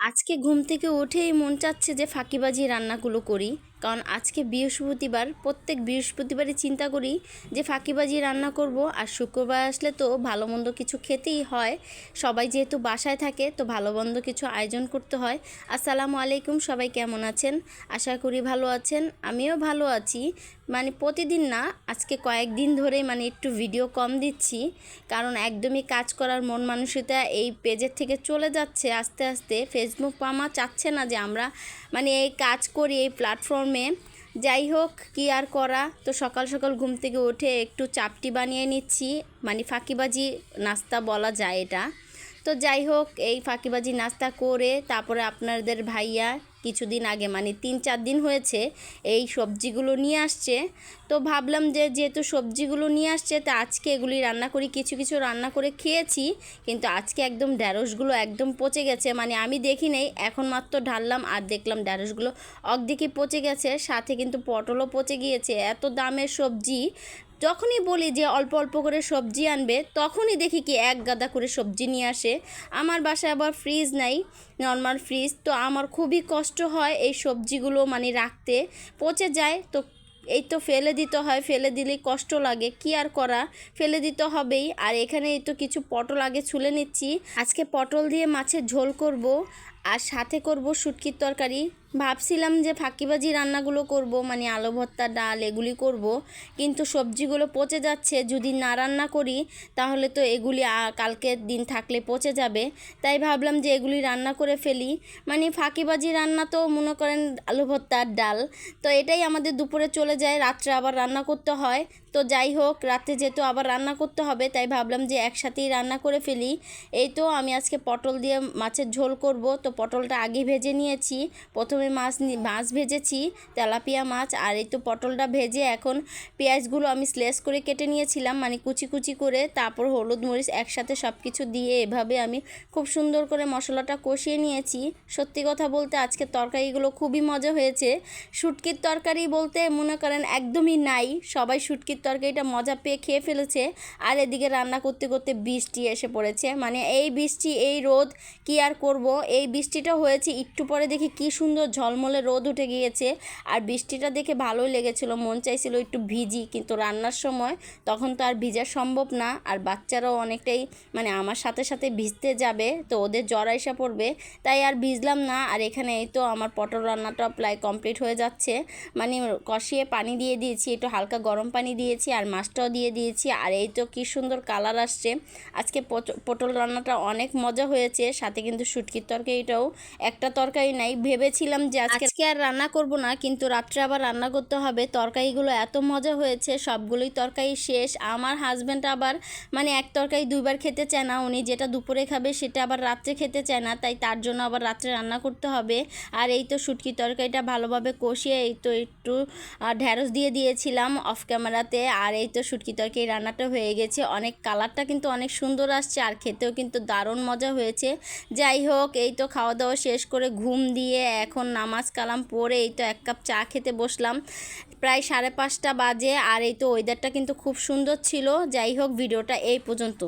আজকে ঘুম থেকে উঠেই মন চাচ্ছে যে ফাঁকিবাজি রান্নাগুলো করি। কারণ আজকে বৃহস্পতিবার, প্রত্যেক বৃহস্পতিবারই চিন্তা করি যে ফাঁকিবাজি রান্না করব আর শুক্রবার আসলে তো ভালো মন্দ কিছু খেতেই হয়। সবাই যেহেতু বাসায় থাকে তো ভালো মন্দ কিছু আয়োজন করতে হয়। আসসালামু আলাইকুম, সবাই কেমন আছেন? আশা করি ভালো আছেন, আমিও ভালো আছি। মানে প্রতিদিন না, আজকে কয়েকদিন ধরে মানে একটু ভিডিও কম দিচ্ছি। কারণ একদমই কাজ করার মন মানসিকতা এই পেজের থেকে চলে যাচ্ছে আস্তে আস্তে। ফেসবুক পামা চাচ্ছে না যে আমরা মানে এই কাজ করি, এই প্ল্যাটফর্মে যাই হোক, কি আর করা? তো সকাল সকাল ঘুম থেকে উঠে একটু চাপটি বানিয়ে নিচ্ছি। মানে ফাঁকিবাজি নাস্তা বলা যায় এটা। তো যাই হোক, এই ফাঁকিবাজি নাস্তা করে তারপরে আপনাদের ভাইয়া কিছুদিন আগে মানে তিন চার দিন হয়েছে এই সবজিগুলো নিয়ে আসছে। তো ভাবলাম যে যেহেতু সবজিগুলো নিয়ে আসছে, তা আজকে এগুলি রান্না করি, কিছু কিছু রান্না করে খেয়েছি, কিন্তু আজকে একদম ঢ্যাঁড়সগুলো একদম পচে গেছে। মানে আমি দেখি নেই, এখন মাত্র ঢাললাম আর দেখলাম ঢ্যাঁড়সগুলো অর্ধেকই পচে গেছে, সাথে কিন্তু পটলও পচে গিয়েছে। এত দামের সবজি যখনই বলি যে অল্প অল্প করে সবজি আনবে, তখনই দেখি কি এক গাদা করে সবজি নিয়ে আসে। আমার বাসায় আবার ফ্রিজ নাই নর্মাল ফ্রিজ তো আমার খুবই কষ্ট হয় এই সবজিগুলো মানে রাখতে। পচে যায়, তো এই তো ফেলে দিতে হয়, ফেলে দিলেই কষ্ট লাগে, কি আর করা? ফেলে দিতে হবেই। আর এখানে এই তো কিছু পটল আগে ছুলে নিচ্ছি। আজকে পটল দিয়ে মাছের ঝোল করব। আর সাথে করব শুটকির তরকারি। ভাবছিলাম যে ফাঁকিবাজি রান্নাগুলো করব মানে আলু ভর্তা, ডাল এগুলি করব, কিন্তু সবজিগুলো পচে যাচ্ছে। যদি না রান্না করি, তাহলে তো এগুলি কালকের দিন থাকলে পচে যাবে। তাই ভাবলাম যে এগুলি রান্না করে ফেলি। মানে ফাঁকিবাজি রান্না তো মনে করেন আলু ভর্তা ডাল। তো এটাই আমাদের দুপুরে চলে যায়, রাত্রে আবার রান্না করতে হয়। তো যাই হোক, রাতে যেহেতু আবার রান্না করতে হবে, তাই ভাবলাম যে একসাথেই রান্না করে ফেলি। এই তো আমি আজকে পটল দিয়ে মাছের ঝোল করব। তো পটলটা আগে ভেজে নিয়েছি। প্রথমে মাছ মাছ ভেজেছি, তেলাপিয়া মাছ, আর এই তো পটলটা ভেজে এখন পেঁয়াজগুলো আমি স্লেস করে কেটে নিয়েছিলাম মানে কুচি কুচি করে, তারপর হলুদ মরিচ একসাথে সব কিছু দিয়ে এভাবে আমি খুব সুন্দর করে মশলাটা কষিয়ে নিয়েছি। সত্যি কথা বলতে আজকে তরকারিগুলো খুবই মজা হয়েছে। শুটকির তরকারি বলতে মনে করেন একদমই নাই, সবাই শুটকির তরকারিটা মজা পেয়ে খেয়ে ফেলেছে। আর এদিকে রান্না করতে করতে বৃষ্টি এসে পড়েছে। মানে এই বৃষ্টি, এই রোদ কি আর করব? এই বৃষ্টিটা হয়েছে, একটু পরে দেখি কি সুন্দর ঝলমলে রোদ উঠে গিয়েছে। আর বৃষ্টিটা দেখে ভালোই লেগেছিল, মন চাইছিল একটু ভিজি, কিন্তু রান্নার সময় তখন তো আর ভিজা সম্ভব না। আর বাচ্চারাও অনেকটাই মানে আমার সাথে সাথে ভিজতে যাবে, তো ওদের জ্বর এসে পড়বে, তাই আর ভিজলাম না। আর এখানে এই তো আমার পটল রান্নাটা প্রায় কমপ্লিট হয়ে যাচ্ছে। মানে কষিয়ে পানি দিয়ে দিয়েছি, একটু হালকা গরম পানি দিয়েছি আর মাছটাও দিয়ে দিয়েছি। আর এই তো কি সুন্দর কালার আসছে। আজকে পটল রান্নাটা অনেক মজা হয়েছে, সাথে কিন্তু শুটকির তরকারিটাও। একটা তরকারি নাই, ভেবেছিলাম যে আজকে আর রান্না করব না, কিন্তু রাত্রে আবার রান্না করতে হবে। তরকারিগুলো এত মজা হয়েছে, সবগুলোই তরকারি শেষ। আমার হাজব্যান্ড আবার মানে এক তরকারি দুইবার খেতে চায় না, উনি যেটা দুপুরে খাবে সেটা আবার রাত্রে খেতে চায় না, তাই তার জন্য আবার রাত্রে রান্না করতে হবে। আর এই তো শুটকি তরকারিটা ভালোভাবে কষিয়ে, এই তো একটু ঢ্যাঁড়স দিয়ে দিয়েছিলাম, অফ ক্যামেরাতে। আর এই তো শুটকি তরকারি রান্নাটা হয়ে গেছে। অনেক কালারটা কিন্তু অনেক সুন্দর আসছে আর খেতেও কিন্তু দারুণ মজা হয়েছে। যাই হোক, এই তো খাওয়া দাওয়া শেষ করে ঘুম দিয়ে এখন নামাজ কালাম পরে এই তো এক কাপ চা খেতে বসলাম। প্রায় সাড়ে পাঁচটা বাজে আর এই তো ওয়েদারটা কিন্তু খুব সুন্দর ছিল। যাই হোক, ভিডিওটা এই পর্যন্ত।